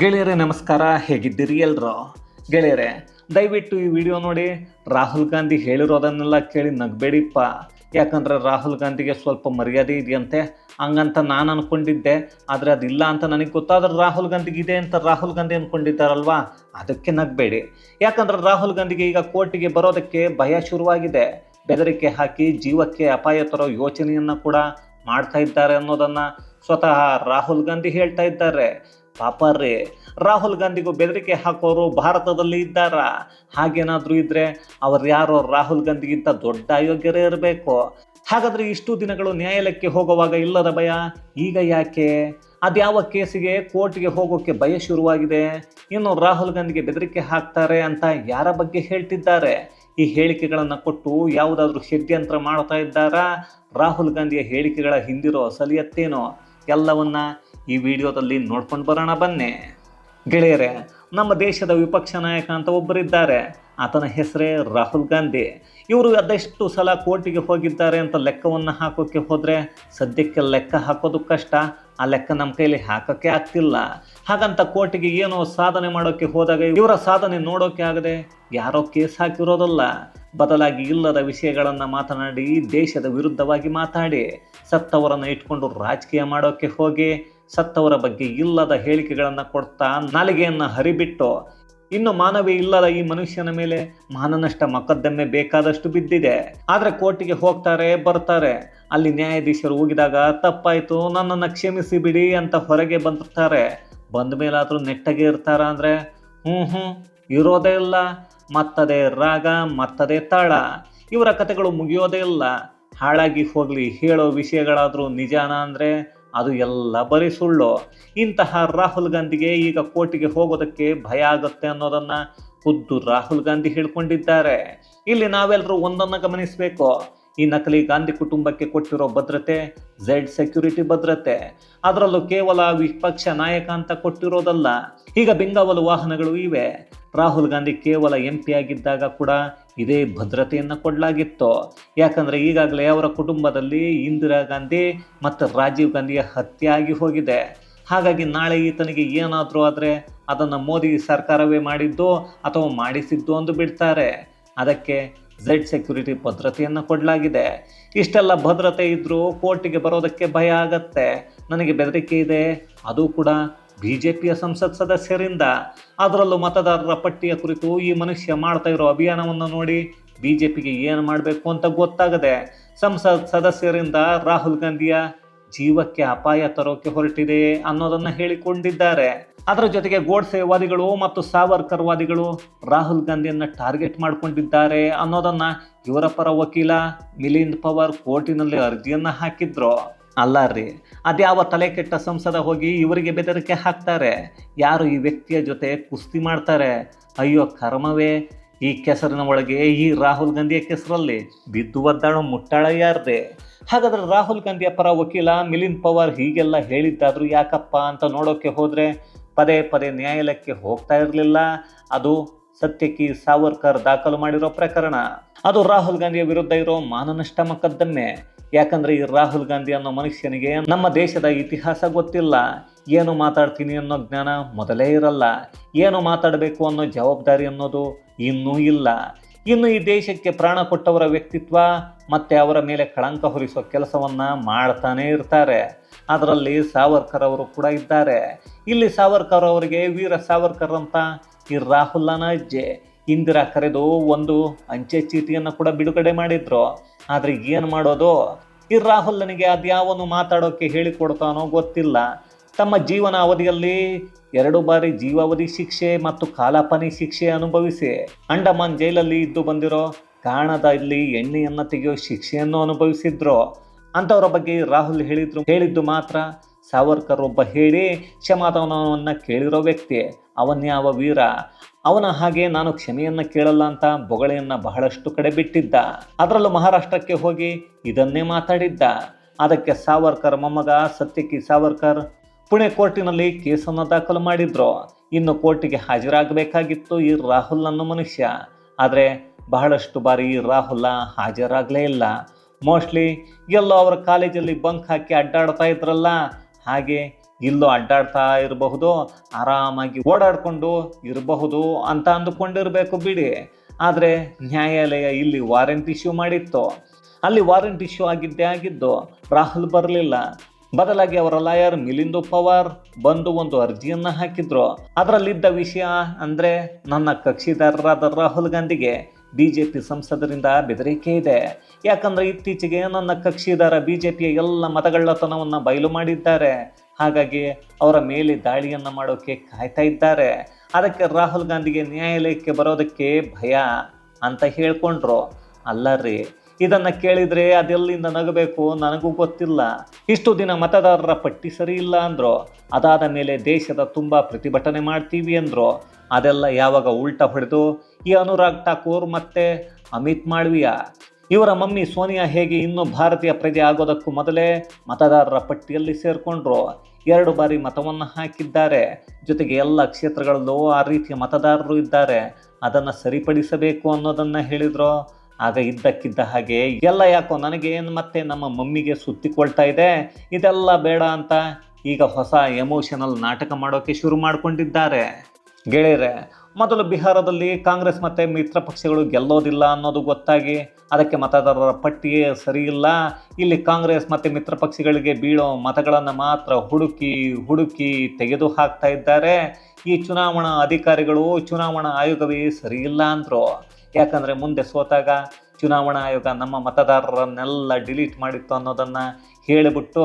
ಗೆಳೆಯರೇ, ನಮಸ್ಕಾರ. ಹೇಗಿದ್ದೀರಿ ಎಲ್ರು? ಗೆಳೆಯರೇ, ದಯವಿಟ್ಟು ಈ ವಿಡಿಯೋ ನೋಡಿ. ರಾಹುಲ್ ಗಾಂಧಿ ಹೇಳಿರೋದನ್ನೆಲ್ಲ ಕೇಳಿ ನಗಬೇಡಿಪ್ಪ. ಯಾಕಂದರೆ ರಾಹುಲ್ ಗಾಂಧಿಗೆ ಸ್ವಲ್ಪ ಮರ್ಯಾದೆ ಇದೆಯಂತೆ. ಹಂಗಂತ ನಾನು ಅಂದ್ಕೊಂಡಿದ್ದೆ ಆದರೆ ಅದಿಲ್ಲ ಅಂತ ನನಗೆ ಗೊತ್ತಾದ್ರೆ ರಾಹುಲ್ ಗಾಂಧಿಗೆ ಇದೆ ಅಂತ ರಾಹುಲ್ ಗಾಂಧಿ ಅಂದ್ಕೊಂಡಿದ್ದಾರಲ್ವಾ ಅದಕ್ಕೆ ನಗಬೇಡಿ. ಯಾಕಂದ್ರೆ ರಾಹುಲ್ ಗಾಂಧಿಗೆ ಈಗ ಕೋರ್ಟಿಗೆ ಬರೋದಕ್ಕೆ ಭಯ ಶುರುವಾಗಿದೆ. ಬೆದರಿಕೆ ಹಾಕಿ ಜೀವಕ್ಕೆ ಅಪಾಯ ತರೋ ಯೋಚನೆಯನ್ನು ಕೂಡ ಮಾಡ್ತಾ ಇದ್ದಾರೆ ಅನ್ನೋದನ್ನು ಸ್ವತಃ ರಾಹುಲ್ ಗಾಂಧಿ ಹೇಳ್ತಾ ಇದ್ದಾರೆ. ಪಾಪ ರೀ ರಾಹುಲ್ ಗಾಂಧಿಗೂ ಬೆದರಿಕೆ ಹಾಕೋರು ಭಾರತದಲ್ಲಿ ಇದ್ದಾರ. ಹಾಗೇನಾದರೂ ಇದ್ದರೆ ಅವ್ರು ಯಾರೋ ರಾಹುಲ್ ಗಾಂಧಿಗಿಂತ ದೊಡ್ಡ ಅಯೋಗ್ಯರೇ ಇರಬೇಕು. ಹಾಗಾದರೆ ಇಷ್ಟು ದಿನಗಳು ನ್ಯಾಯಾಲಯಕ್ಕೆ ಹೋಗುವಾಗ ಇಲ್ಲದ ಭಯ? ಈಗ ಯಾಕೆ? ಅದ್ಯಾವ ಕೇಸಿಗೆ ಕೋರ್ಟ್ಗೆ ಹೋಗೋಕ್ಕೆ ಭಯ ಶುರುವಾಗಿದೆ? ಇನ್ನು ರಾಹುಲ್ ಗಾಂಧಿಗೆ ಬೆದರಿಕೆ ಹಾಕ್ತಾರೆ ಅಂತ ಯಾರ ಬಗ್ಗೆ ಹೇಳ್ತಿದ್ದಾರೆ? ಈ ಹೇಳಿಕೆಗಳನ್ನು ಕೊಟ್ಟು ಯಾವುದಾದ್ರೂ ಷಡ್ಯಂತ್ರ ಮಾಡ್ತಾ ಇದ್ದಾರಾ? ರಾಹುಲ್ ಗಾಂಧಿಯ ಹೇಳಿಕೆಗಳ ಹಿಂದಿರೋ ಅಸಲಿಯತ್ತೇನೋ ಎಲ್ಲವನ್ನ ಈ ವಿಡಿಯೋದಲ್ಲಿ ನೋಡ್ಕೊಂಡು ಬರೋಣ ಬನ್ನಿ. ಗೆಳೆಯರೇ, ನಮ್ಮ ದೇಶದ ವಿಪಕ್ಷ ನಾಯಕ ಅಂತ ಒಬ್ಬರಿದ್ದಾರೆ. ಆತನ ಹೆಸರೇ ರಾಹುಲ್ ಗಾಂಧಿ. ಇವರು ಅದೆಷ್ಟು ಸಲ ಕೋರ್ಟಿಗೆ ಹೋಗಿದ್ದಾರೆ ಅಂತ ಲೆಕ್ಕವನ್ನು ಹಾಕೋಕ್ಕೆ ಹೋದರೆ ಸದ್ಯಕ್ಕೆ ಲೆಕ್ಕ ಹಾಕೋದು ಕಷ್ಟ. ಆ ಲೆಕ್ಕ ನಮ್ಮ ಕೈಲಿ ಹಾಕೋಕ್ಕೆ ಆಗ್ತಿಲ್ಲ. ಹಾಗಂತ ಕೋರ್ಟಿಗೆ ಏನೋ ಸಾಧನೆ ಮಾಡೋಕ್ಕೆ ಹೋದಾಗ ಇವರ ಸಾಧನೆ ನೋಡೋಕೆ ಆಗದೆ ಯಾರೋ ಕೇಸ್ ಹಾಕಿರೋದಲ್ಲ. ಬದಲಾಗಿ ಇಲ್ಲದ ವಿಷಯಗಳನ್ನು ಮಾತನಾಡಿ ದೇಶದ ವಿರುದ್ಧವಾಗಿ ಮಾತಾಡಿ, ಸತ್ತವರನ್ನು ಇಟ್ಕೊಂಡು ರಾಜಕೀಯ ಮಾಡೋಕ್ಕೆ ಹೋಗಿ, ಸತ್ತವರ ಬಗ್ಗೆ ಇಲ್ಲದ ಹೇಳಿಕೆಗಳನ್ನು ಕೊಡ್ತಾ ನಾಲಿಗೆಯನ್ನು ಹರಿಬಿಟ್ಟು, ಇನ್ನು ಮಾನವೀಯ ಇಲ್ಲದ ಈ ಮನುಷ್ಯನ ಮೇಲೆ ಮಾನನಷ್ಟ ಮೊಕದ್ದಮೆ ಬೇಕಾದಷ್ಟು ಬಿದ್ದಿದೆ. ಆದರೆ ಕೋರ್ಟಿಗೆ ಹೋಗ್ತಾರೆ, ಬರ್ತಾರೆ. ಅಲ್ಲಿ ನ್ಯಾಯಾಧೀಶರು ಹೋಗಿದಾಗ ತಪ್ಪಾಯಿತು, ನನ್ನನ್ನು ಕ್ಷಮಿಸಿ ಬಿಡಿ ಅಂತ ಹೊರಗೆ ಬಂದಿರ್ತಾರೆ ಬಂದ ಮೇಲಾದರೂ ನೆಟ್ಟಗೆ ಇರ್ತಾರ ಅಂದರೆ ಹ್ಞೂ ಹ್ಞೂ ಇರೋದೇ ಇಲ್ಲ. ಮತ್ತದೇ ರಾಗ, ಮತ್ತದೇ ತಾಳ. ಇವರ ಕಥೆಗಳು ಮುಗಿಯೋದೇ ಇಲ್ಲ. ಹಾಳಾಗಿ ಹೋಗಲಿ, ಹೇಳೋ ವಿಷಯಗಳಾದರೂ ನಿಜಾನ ಅಂದರೆ ಅದು ಎಲ್ಲ ಬರೀ ಸುಳ್ಳು. ಇಂತಹ ರಾಹುಲ್ ಗಾಂಧಿಗೆ ಈಗ ಕೋರ್ಟಿಗೆ ಹೋಗೋದಕ್ಕೆ ಭಯ ಆಗುತ್ತೆ ಅನ್ನೋದನ್ನು ಖುದ್ದು ರಾಹುಲ್ ಗಾಂಧಿ ಹೇಳ್ಕೊಂಡಿದ್ದಾರೆ. ಇಲ್ಲಿ ನಾವೆಲ್ಲರೂ ಒಂದನ್ನು ಗಮನಿಸಬೇಕು. ಈ ನಕಲಿ ಗಾಂಧಿ ಕುಟುಂಬಕ್ಕೆ ಕೊಟ್ಟಿರೋ ಭದ್ರತೆ ಝೆಡ್ ಸೆಕ್ಯೂರಿಟಿ ಭದ್ರತೆ. ಅದರಲ್ಲೂ ಕೇವಲ ವಿಪಕ್ಷ ನಾಯಕ ಅಂತ ಕೊಟ್ಟಿರೋದಲ್ಲ. ಈಗ ಬೆಂಗಾವಲು ವಾಹನಗಳು ಇವೆ. ರಾಹುಲ್ ಗಾಂಧಿ ಕೇವಲ ಎಂ ಆಗಿದ್ದಾಗ ಕೂಡ ಇದೇ ಭದ್ರತೆಯನ್ನು ಕೊಡಲಾಗಿತ್ತು. ಯಾಕಂದರೆ ಈಗಾಗಲೇ ಅವರ ಕುಟುಂಬದಲ್ಲಿ ಇಂದಿರಾ ಗಾಂಧಿ ಮತ್ತು ರಾಜೀವ್ ಗಾಂಧಿಯ ಹತ್ಯೆ ಆಗಿ ಹೋಗಿದೆ. ಹಾಗಾಗಿ ನಾಳೆ ಈತನಿಗೆ ಏನಾದರೂ ಆದರೆ ಅದನ್ನು ಮೋದಿ ಸರ್ಕಾರವೇ ಮಾಡಿದ್ದು ಅಥವಾ ಮಾಡಿಸಿದ್ದು ಅಂದು ಬಿಡ್ತಾರೆ. ಅದಕ್ಕೆ ಝೆಡ್ ಸೆಕ್ಯೂರಿಟಿ ಭದ್ರತೆಯನ್ನು ಕೊಡಲಾಗಿದೆ. ಇಷ್ಟೆಲ್ಲ ಭದ್ರತೆ ಇದ್ದರೂ ಕೋರ್ಟಿಗೆ ಬರೋದಕ್ಕೆ ಭಯ ಆಗತ್ತೆ. ನನಗೆ ಬೆದರಿಕೆ ಇದೆ. ಅದು ಕೂಡ ಬಿ ಜೆ ಪಿಯ ಸಂಸತ್ ಸದಸ್ಯರಿಂದ. ಅದರಲ್ಲೂ ಮತದಾರರ ಪಟ್ಟಿಯ ಕುರಿತು ಈ ಮನುಷ್ಯ ಮಾಡ್ತಾ ಇರೋ ಅಭಿಯಾನವನ್ನು ನೋಡಿ ಬಿ ಜೆ ಪಿಗೆ ಏನು ಮಾಡಬೇಕು ಅಂತ ಗೊತ್ತಾಗದೆ ಸಂಸತ್ ಸದಸ್ಯರಿಂದ ರಾಹುಲ್ ಗಾಂಧಿಯ ಜೀವಕ್ಕೆ ಅಪಾಯ ತರೋಕೆ ಹೊರಟಿದೆ ಅನ್ನೋದನ್ನು ಹೇಳಿಕೊಂಡಿದ್ದಾರೆ. ಅದರ ಜೊತೆಗೆ ಗೋಡ್ಸೆ ವಾದಿಗಳು ಮತ್ತು ಸಾವರ್ಕರ್ ವಾದಿಗಳು ರಾಹುಲ್ ಗಾಂಧಿಯನ್ನು ಟಾರ್ಗೆಟ್ ಮಾಡಿಕೊಂಡಿದ್ದಾರೆ ಅನ್ನೋದನ್ನು ಇವರ ಪರ ವಕೀಲ ಮಿಲಿಂದ್ ಪವರ್ ಕೋರ್ಟಿನಲ್ಲಿ ಅರ್ಜಿಯನ್ನು ಹಾಕಿದ್ರು. ಅಲ್ಲ ರೀ, ಅದ್ಯಾವ ತಲೆ ಕೆಟ್ಟ ಸಂಸದ ಹೋಗಿ ಇವರಿಗೆ ಬೆದರಿಕೆ ಹಾಕ್ತಾರೆ? ಯಾರು ಈ ವ್ಯಕ್ತಿಯ ಜೊತೆ ಕುಸ್ತಿ ಮಾಡ್ತಾರೆ? ಅಯ್ಯೋ, ಕರ್ಮವೇ. ಈ ಕೆಸರಿನ ಒಳಗೆ ಈ ರಾಹುಲ್ ಗಾಂಧಿಯ ಕೆಸರಲ್ಲಿ ಬಿದ್ದು ಒದ್ದಾಡೋ ಮುಟ್ಟಾಳ ಯಾರ್ದೆ? ಹಾಗಾದ್ರೆ ರಾಹುಲ್ ಗಾಂಧಿಯ ಪರ ವಕೀಲ ಮಿಲಿಂದ್ ಪವಾರ್ ಹೀಗೆಲ್ಲ ಹೇಳಿದ್ದಾದ್ರೂ ಯಾಕಪ್ಪ ಅಂತ ನೋಡೋಕೆ ಹೋದರೆ ಪದೇ ಪದೇ ನ್ಯಾಯಾಲಯಕ್ಕೆ ಹೋಗ್ತಾ ಇರಲಿಲ್ಲ. ಅದು ಸತ್ಯಕ್ಕೆ ಸಾವರ್ಕರ್ ದಾಖಲು ಮಾಡಿರೋ ಪ್ರಕರಣ. ಅದು ರಾಹುಲ್ ಗಾಂಧಿಯ ವಿರುದ್ಧ ಇರೋ ಮಾನನಷ್ಟ ಮೊಕದ್ದಮೆ. ಯಾಕಂದ್ರೆ ಈ ರಾಹುಲ್ ಗಾಂಧಿ ಅನ್ನೋ ಮನುಷ್ಯನಿಗೆ ನಮ್ಮ ದೇಶದ ಇತಿಹಾಸ ಗೊತ್ತಿಲ್ಲ. ಏನು ಮಾತಾಡ್ತೀನಿ ಅನ್ನೋ ಜ್ಞಾನ ಮೊದಲೇ ಇರಲ್ಲ. ಏನು ಮಾತಾಡಬೇಕು ಅನ್ನೋ ಜವಾಬ್ದಾರಿ ಅನ್ನೋದು ಇನ್ನೂ ಇಲ್ಲ. ಇನ್ನು ಈ ದೇಶಕ್ಕೆ ಪ್ರಾಣ ಕೊಟ್ಟವರ ವ್ಯಕ್ತಿತ್ವ ಮತ್ತು ಅವರ ಮೇಲೆ ಕಳಂಕ ಹೊರಿಸೋ ಕೆಲಸವನ್ನು ಮಾಡ್ತಾನೇ ಇರ್ತಾರೆ. ಅದರಲ್ಲಿ ಸಾವರ್ಕರ್ ಅವರು ಕೂಡ ಇದ್ದಾರೆ. ಇಲ್ಲಿ ಸಾವರ್ಕರ್ ಅವರಿಗೆ ವೀರ ಸಾವರ್ಕರ್ ಅಂತ ಈ ರಾಹುಲ್ನ ಅಜ್ಜೆ. ಇಂದಿರಾ ಕರೆದು ಒಂದು ಅಂಚೆ ಚೀಟಿಯನ್ನು ಕೂಡ ಬಿಡುಗಡೆ ಮಾಡಿದ್ರು. ಆದರೆ ಏನು ಮಾಡೋದು? ಈ ರಾಹುಲ್ನಿಗೆ ಅದ್ಯಾವನು ಮಾತಾಡೋಕ್ಕೆ ಹೇಳಿಕೊಡ್ತಾನೋ ಗೊತ್ತಿಲ್ಲ. ತಮ್ಮ ಜೀವನ ಅವಧಿಯಲ್ಲಿ ಎರಡು ಬಾರಿ ಜೀವಾವಧಿ ಶಿಕ್ಷೆ ಮತ್ತು ಕಾಲಾಪನಿ ಶಿಕ್ಷೆ ಅನುಭವಿಸಿ ಅಂಡಮಾನ್ ಜೈಲಲ್ಲಿ ಇದ್ದು ಬಂದಿರೋ ಕಾಣದಲ್ಲಿ ಎಣ್ಣೆಯನ್ನು ತೆಗೆಯೋ ಶಿಕ್ಷೆಯನ್ನು ಅನುಭವಿಸಿದ್ರು. ಅಂಥವರ ಬಗ್ಗೆ ರಾಹುಲ್ ಹೇಳಿದ್ರು ಹೇಳಿದ್ದು ಮಾತ್ರ ಸಾವರ್ಕರ್ ಒಬ್ಬ ಹೇಳಿ ಕ್ಷಮಾದಾನವನ್ನು ಕೇಳಿರೋ ವ್ಯಕ್ತಿ. ಅವನ್ಯಾವ ವೀರ? ಅವನ ಹಾಗೆ ನಾನು ಕ್ಷಮೆಯನ್ನು ಕೇಳಲ್ಲ ಅಂತ ಬೊಗಳೆಯನ್ನು ಬಹಳಷ್ಟು ಕಡೆ ಬಿಟ್ಟಿದ್ದ. ಅದರಲ್ಲೂ ಮಹಾರಾಷ್ಟ್ರಕ್ಕೆ ಹೋಗಿ ಇದನ್ನೇ ಮಾತಾಡಿದ್ದ. ಅದಕ್ಕೆ ಸಾವರ್ಕರ್ ಮೊಮ್ಮಗ ಸತ್ಯಕಿ ಸಾವರ್ಕರ್ ಪುಣೆ ಕೋರ್ಟಿನಲ್ಲಿ ಕೇಸನ್ನು ದಾಖಲು ಮಾಡಿದ್ರು. ಇನ್ನು ಕೋರ್ಟಿಗೆ ಹಾಜರಾಗಬೇಕಾಗಿತ್ತು ಈ ರಾಹುಲ್ ಅನ್ನೋ ಮನುಷ್ಯ. ಆದರೆ ಬಹಳಷ್ಟು ಬಾರಿ ಈ ರಾಹುಲ್ ಹಾಜರಾಗಲೇ ಇಲ್ಲ. ಮೋಸ್ಟ್ಲಿ ಎಲ್ಲೋ ಅವರ ಕಾಲೇಜಲ್ಲಿ ಬಂಕ್ ಹಾಕಿ ಅಡ್ಡಾಡ್ತಾ ಇದ್ರಲ್ಲ. ಹಾಗೆ ಇಲ್ಲೋ ಅಡ್ಡಾಡ್ತಾ ಇರಬಹುದು, ಆರಾಮಾಗಿ ಓಡಾಡಿಕೊಂಡು ಇರಬಹುದು ಅಂತ ಅಂದುಕೊಂಡಿರಬೇಕು ಬಿಡಿ. ಆದರೆ ನ್ಯಾಯಾಲಯ ಇಲ್ಲಿ ವಾರೆಂಟ್ ಇಶ್ಯೂ ಮಾಡಿತ್ತು. ಅಲ್ಲಿ ವಾರೆಂಟ್ ಇಶ್ಯೂ ಆಗಿದ್ದೇ ಆಗಿದ್ದು, ರಾಹುಲ್ ಬರಲಿಲ್ಲ. ಬದಲಾಗಿ ಅವರ ಲಾಯರ್ ಮಿಲಿಂದು ಪವಾರ್ ಬಂದು ಒಂದು ಅರ್ಜಿಯನ್ನ ಹಾಕಿದ್ರು. ಅದರಲ್ಲಿದ್ದ ವಿಷಯ ಅಂದ್ರೆ ನನ್ನ ಕಕ್ಷಿದಾರರಾದ ರಾಹುಲ್ ಗಾಂಧಿಗೆ ಬಿಜೆಪಿ ಸಂಸದರಿಂದ ಬೆದರಿಕೆ ಇದೆ. ಯಾಕಂದ್ರೆ ಇತ್ತೀಚೆಗೆ ನನ್ನ ಕಕ್ಷಿದಾರ ಬಿಜೆಪಿಯ ಎಲ್ಲ ಮತಗಳ್ಳತನವನ್ನು ಬಯಲು ಮಾಡಿದ್ದಾರೆ. ಹಾಗಾಗಿ ಅವರ ಮೇಲೆ ದಾಳಿಯನ್ನ ಮಾಡೋಕೆ ಕಾಯ್ತಾ ಇದ್ದಾರೆ. ಅದಕ್ಕೆ ರಾಹುಲ್ ಗಾಂಧಿಗೆ ನ್ಯಾಯಾಲಯಕ್ಕೆ ಬರೋದಕ್ಕೆ ಭಯ ಅಂತ ಹೇಳ್ಕೊಂಡ್ರು. ಅಲ್ಲ ರೀ ಇದನ್ನ ಕೇಳಿದರೆ ಅದೆಲ್ಲಿಂದ ನಗಬೇಕು ನನಗೂ ಗೊತ್ತಿಲ್ಲ. ಇಷ್ಟು ದಿನ ಮತದಾರರ ಪಟ್ಟಿ ಸರಿ ಇಲ್ಲ ಅಂದ್ರೋ. ಅದಾದ ಮೇಲೆ ದೇಶದ ತುಂಬ ಪ್ರತಿಭಟನೆ ಮಾಡ್ತೀವಿ ಅಂದರು. ಅದೆಲ್ಲ ಯಾವಾಗ ಉಲ್ಟಾ ಹೊಡೆದು, ಈ ಅನುರಾಗ್ ಠಾಕೂರ್ ಮತ್ತೆ ಅಮಿತ್ ಮಾಳ್ವಿಯಾ ಇವರ ಮಮ್ಮಿ ಸೋನಿಯಾ ಹೇಗೆ ಇನ್ನೂ ಭಾರತೀಯ ಪ್ರಜೆ ಆಗೋದಕ್ಕೂ ಮೊದಲೇ ಮತದಾರರ ಪಟ್ಟಿಯಲ್ಲಿ ಸೇರಿಕೊಂಡ್ರು. ಎರಡು ಬಾರಿ ಮತವನ್ನು ಹಾಕಿದ್ದಾರೆ. ಜೊತೆಗೆ ಎಲ್ಲ ಕ್ಷೇತ್ರಗಳಲ್ಲೂ ಆ ರೀತಿಯ ಮತದಾರರು ಇದ್ದಾರೆ. ಅದನ್ನು ಸರಿಪಡಿಸಬೇಕು ಅನ್ನೋದನ್ನು ಹೇಳಿದ್ರು. ಆಗ ಇದ್ದಕ್ಕಿದ್ದ ಹಾಗೆ ಎಲ್ಲ ಯಾಕೋ ನನಗೆ ಏನು ಮತ್ತೆ ನಮ್ಮ ಮಮ್ಮಿಗೆ ಸುತ್ತಿಕೊಳ್ತಾ ಇದೆ? ಇದೆಲ್ಲ ಬೇಡ ಅಂತ ಈಗ ಹೊಸ ಎಮೋಷನಲ್ ನಾಟಕ ಮಾಡೋಕ್ಕೆ ಶುರು ಮಾಡಿಕೊಂಡಿದ್ದಾರೆ. ಗೆಳೆಯರೆ, ಮೊದಲು ಬಿಹಾರದಲ್ಲಿ ಕಾಂಗ್ರೆಸ್ ಮತ್ತೆ ಮಿತ್ರ ಪಕ್ಷಗಳು ಗೆಲ್ಲೋದಿಲ್ಲ ಅನ್ನೋದು ಗೊತ್ತಾಗಿ ಅದಕ್ಕೆ ಮತದಾರರ ಪಟ್ಟಿಯೇ ಸರಿಯಿಲ್ಲ ಇಲ್ಲ. ಕಾಂಗ್ರೆಸ್ ಮತ್ತೆ ಮಿತ್ರ ಪಕ್ಷಗಳಿಗೆ ಬೀಳೋ ಮತಗಳನ್ನು ಮಾತ್ರ ಹುಡುಕಿ ಹುಡುಕಿ ತೆಗೆದು ಹಾಕ್ತಾ ಇದ್ದಾರೆ. ಈ ಚುನಾವಣಾ ಅಧಿಕಾರಿಗಳು ಚುನಾವಣಾ ಆಯೋಗವೇ ಸರಿಯಿಲ್ಲ ಅಂದ್ರು. ಯಾಕಂದ್ರೆ ಮುಂದೆ ಸೋತಾಗ ಚುನಾವಣಾ ಆಯೋಗ ನಮ್ಮ ಮತದಾರರನ್ನೆಲ್ಲ ಡಿಲೀಟ್ ಮಾಡಿತ್ತು ಅನ್ನೋದನ್ನ ಹೇಳಿಬಿಟ್ಟು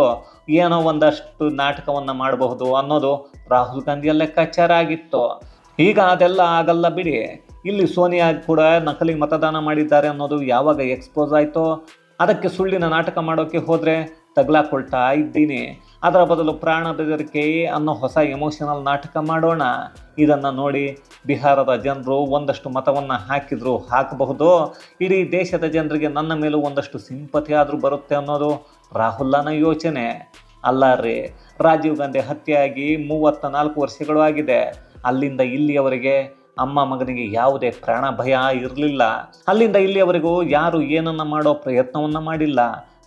ಏನೋ ಒಂದಷ್ಟು ನಾಟಕವನ್ನ ಮಾಡಬಹುದು ಅನ್ನೋದು ರಾಹುಲ್ ಗಾಂಧಿಯ ಲೆಕ್ಕಾಚಾರ ಆಗಿತ್ತು. ಈಗ ಅದೆಲ್ಲ ಆಗಲ್ಲ ಬಿಡಿ. ಇಲ್ಲಿ ಸೋನಿಯಾ ಕೂಡ ನಕಲಿ ಮತದಾನ ಮಾಡಿದ್ದಾರೆ ಅನ್ನೋದು ಯಾವಾಗ ಎಕ್ಸ್ಪೋಸ್ ಆಯ್ತೋ ಅದಕ್ಕೆ ಸುಳ್ಳಿನ ನಾಟಕ ಮಾಡೋಕೆ ಹೋದ್ರೆ ತಗ್ಲಾಕೊಳ್ತಾ ಇದ್ದೀನಿ. ಅದರ ಬದಲು ಪ್ರಾಣ ಬೆದರಿಕೆ ಅನ್ನೋ ಹೊಸ ಎಮೋಷನಲ್ ನಾಟಕ ಮಾಡೋಣ. ಇದನ್ನು ನೋಡಿ ಬಿಹಾರದ ಜನರು ಒಂದಷ್ಟು ಮತವನ್ನು ಹಾಕಿದ್ರು ಹಾಕಬಹುದು. ಇಡೀ ದೇಶದ ಜನರಿಗೆ ನನ್ನ ಮೇಲೂ ಒಂದಷ್ಟು ಸಿಂಪತಿ ಆದರೂ ಬರುತ್ತೆ ಅನ್ನೋದು ರಾಹುಲ್ನ ಯೋಚನೆ. ಅಲ್ಲ ರೀ, ರಾಜೀವ್ ಗಾಂಧಿ ಹತ್ಯೆಯಾಗಿ ಮೂವತ್ತ ನಾಲ್ಕು ವರ್ಷಗಳು ಆಗಿದೆ. ಅಲ್ಲಿಂದ ಇಲ್ಲಿಯವರೆಗೆ ಅಮ್ಮ ಮಗನಿಗೆ ಯಾವುದೇ ಪ್ರಾಣ ಭಯ ಇರಲಿಲ್ಲ. ಅಲ್ಲಿಂದ ಇಲ್ಲಿಯವರೆಗೂ ಯಾರು ಏನನ್ನ ಮಾಡೋ ಪ್ರಯತ್ನವನ್ನು ಮಾಡಿಲ್ಲ.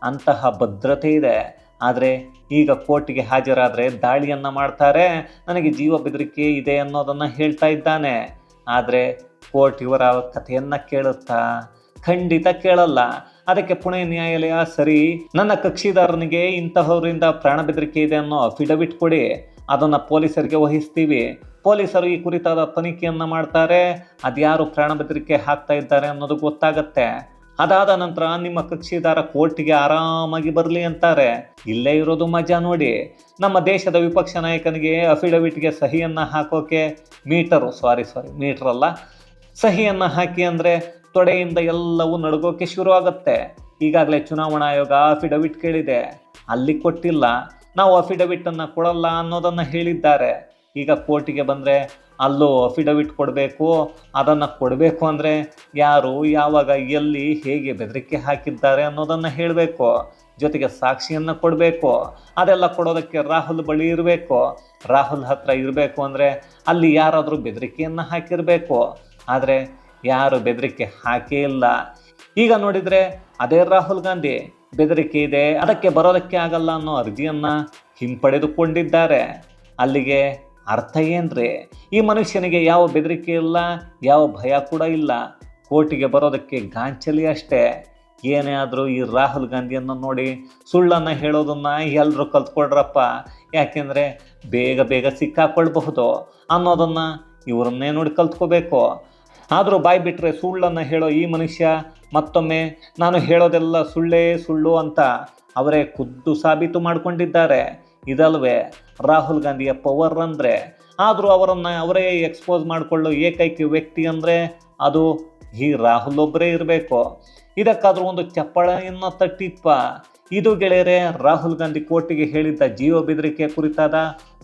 ಅಂತಹ ಭದ್ರತೆ ಇದೆ. ಆದರೆ ಈಗ ಕೋರ್ಟಿಗೆ ಹಾಜರಾದರೆ ದಾಳಿಯನ್ನು ಮಾಡ್ತಾರೆ. ನನಗೆ ಜೀವ ಬೆದರಿಕೆ ಇದೆ ಅನ್ನೋದನ್ನು ಹೇಳ್ತಾ ಇದ್ದಾನೆ. ಆದರೆ ಕೋರ್ಟ್ ಇವರ ಕಥೆಯನ್ನು ಕೇಳುತ್ತಾ? ಖಂಡಿತ ಕೇಳಲ್ಲ. ಅದಕ್ಕೆ ಪುಣೆ ನ್ಯಾಯಾಲಯ, ಸರಿ, ನನ್ನ ಕಕ್ಷಿದಾರನಿಗೆ ಇಂತಹವರಿಂದ ಪ್ರಾಣ ಬೆದರಿಕೆ ಇದೆ ಅನ್ನೋ ಅಫಿಡವಿಟ್ ಕೊಡಿ. ಅದನ್ನು ಪೊಲೀಸರಿಗೆ ವಹಿಸ್ತೀವಿ. ಪೊಲೀಸರು ಈ ಕುರಿತಾದ ತನಿಖೆಯನ್ನು ಮಾಡ್ತಾರೆ. ಅದ್ಯಾರು ಪ್ರಾಣ ಬೆದರಿಕೆ ಹಾಕ್ತಾ ಇದ್ದಾರೆ ಅನ್ನೋದು ಗೊತ್ತಾಗತ್ತೆ. ಅದಾದ ನಂತರ ನಿಮ್ಮ ಕಕ್ಷಿದಾರ ಕೋರ್ಟಿಗೆ ಆರಾಮಾಗಿ ಬರಲಿ ಅಂತಾರೆ. ಇಲ್ಲೇ ಇರೋದು ಮಜಾ ನೋಡಿ. ನಮ್ಮ ದೇಶದ ವಿಪಕ್ಷ ನಾಯಕನಿಗೆ ಅಫಿಡವಿಟ್ಗೆ ಸಹಿಯನ್ನು ಹಾಕೋಕೆ ಮೀಟರು ಸಾರಿ ಸಾರಿ ಮೀಟರ್ ಅಲ್ಲ ಸಹಿಯನ್ನ ಹಾಕಿ ಅಂದರೆ ತೊಡೆಯಿಂದ ಎಲ್ಲವೂ ನಡುಗೋಕೆ ಶುರು ಆಗುತ್ತೆ ಈಗಾಗಲೇ ಚುನಾವಣಾ ಆಯೋಗ ಅಫಿಡವಿಟ್ ಕೇಳಿದೆ. ಅಲ್ಲಿ ಕೊಟ್ಟಿಲ್ಲ. ನಾವು ಅಫಿಡವಿಟ್ ಅನ್ನು ಕೊಡಲ್ಲ ಅನ್ನೋದನ್ನು ಹೇಳಿದ್ದಾರೆ. ಈಗ ಕೋರ್ಟಿಗೆ ಬಂದರೆ ಅಲ್ಲೂ ಅಫಿಡವಿಟ್ ಕೊಡಬೇಕು, ಅದನ್ನು ಕೊಡಬೇಕು ಅಂದರೆ ಯಾರು, ಯಾವಾಗ, ಎಲ್ಲಿ, ಹೇಗೆ ಬೆದರಿಕೆ ಹಾಕಿದ್ದಾರೆ ಅನ್ನೋದನ್ನು ಹೇಳಬೇಕು. ಜೊತೆಗೆ ಸಾಕ್ಷಿಯನ್ನು ಕೊಡಬೇಕು. ಅದೆಲ್ಲ ಕೊಡೋದಕ್ಕೆ ರಾಹುಲ್ ಬಳಿ ಇರಬೇಕು. ರಾಹುಲ್ ಹತ್ರ ಇರಬೇಕು ಅಂದರೆ ಅಲ್ಲಿ ಯಾರಾದರೂ ಬೆದರಿಕೆಯನ್ನು ಹಾಕಿರಬೇಕು. ಆದರೆ ಯಾರು ಬೆದರಿಕೆ ಹಾಕೇ ಇಲ್ಲ. ಈಗ ನೋಡಿದರೆ ಅದೇ ರಾಹುಲ್ ಗಾಂಧಿ ಬೆದರಿಕೆ ಇದೆ, ಅದಕ್ಕೆ ಬರೋದಕ್ಕೆ ಆಗಲ್ಲ ಅನ್ನೋ ಅರ್ಜಿಯನ್ನು ಹಿಂಪಡೆದುಕೊಂಡಿದ್ದಾರೆ. ಅಲ್ಲಿಗೆ ಅರ್ಥ ಏನ್ರಿ? ಈ ಮನುಷ್ಯನಿಗೆ ಯಾವ ಬೆದರಿಕೆ ಇಲ್ಲ, ಯಾವ ಭಯ ಕೂಡ ಇಲ್ಲ. ಕೋರ್ಟಿಗೆ ಬರೋದಕ್ಕೆ ಗಾಂಚಲಿ ಅಷ್ಟೇ. ಏನೇ ಆದರೂ ಈ ರಾಹುಲ್ ಗಾಂಧಿಯನ್ನು ನೋಡಿ ಸುಳ್ಳನ್ನು ಹೇಳೋದನ್ನು ಎಲ್ಲರೂ ಕಲ್ತ್ಕೊಳ್ರಪ್ಪ. ಯಾಕೆಂದರೆ ಬೇಗ ಬೇಗ ಸಿಕ್ಕಾಕೊಳ್ಬಹುದು ಅನ್ನೋದನ್ನು ಇವರನ್ನೇ ನೋಡಿ ಕಲ್ತ್ಕೋಬೇಕು. ಆದರೂ ಬಾಯಿ ಬಿಟ್ಟರೆ ಸುಳ್ಳನ್ನು ಹೇಳೋ ಈ ಮನುಷ್ಯ ಮತ್ತೊಮ್ಮೆ, ನಾನು ಹೇಳೋದೆಲ್ಲ ಸುಳ್ಳೇ ಸುಳ್ಳು ಅಂತ ಅವರೇ ಖುದ್ದು ಸಾಬೀತು ಮಾಡಿಕೊಂಡಿದ್ದಾರೆ. ಇದಲ್ವೇ ರಾಹುಲ್ ಗಾಂಧಿಯ ಪವರ್ ಅಂದರೆ ಆದರೂ ಅವರನ್ನು ಅವರೇ ಎಕ್ಸ್ಪೋಸ್ ಮಾಡಿಕೊಳ್ಳೋ ಏಕೈಕ ವ್ಯಕ್ತಿ ಅಂದರೆ ಅದು ಈ ರಾಹುಲ್ ಒಬ್ಬರೇ ಇರಬೇಕು. ಇದಕ್ಕಾದರೂ ಒಂದು ಚಪ್ಪಾಳೆಯನ್ನು ತಟ್ಟಿಪ್ಪ ಇದು ಗೆಳೆಯರೆ, ರಾಹುಲ್ ಗಾಂಧಿ ಕೋರ್ಟಿಗೆ ಹೇಳಿದ್ದ ಜೀವ ಬೆದರಿಕೆ ಕುರಿತಾದ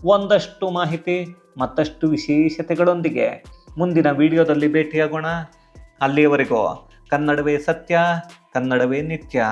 ಒಂದಷ್ಟು ಮಾಹಿತಿ, ಮತ್ತಷ್ಟು ವಿಶೇಷತೆಗಳೊಂದಿಗೆ ಮುಂದಿನ ವಿಡಿಯೋದಲ್ಲಿ ಭೇಟಿಯಾಗೋಣ. ಅಲ್ಲಿಯವರೆಗೂ ಕನ್ನಡವೇ ಸತ್ಯ, ಕನ್ನಡವೇ ನಿತ್ಯ.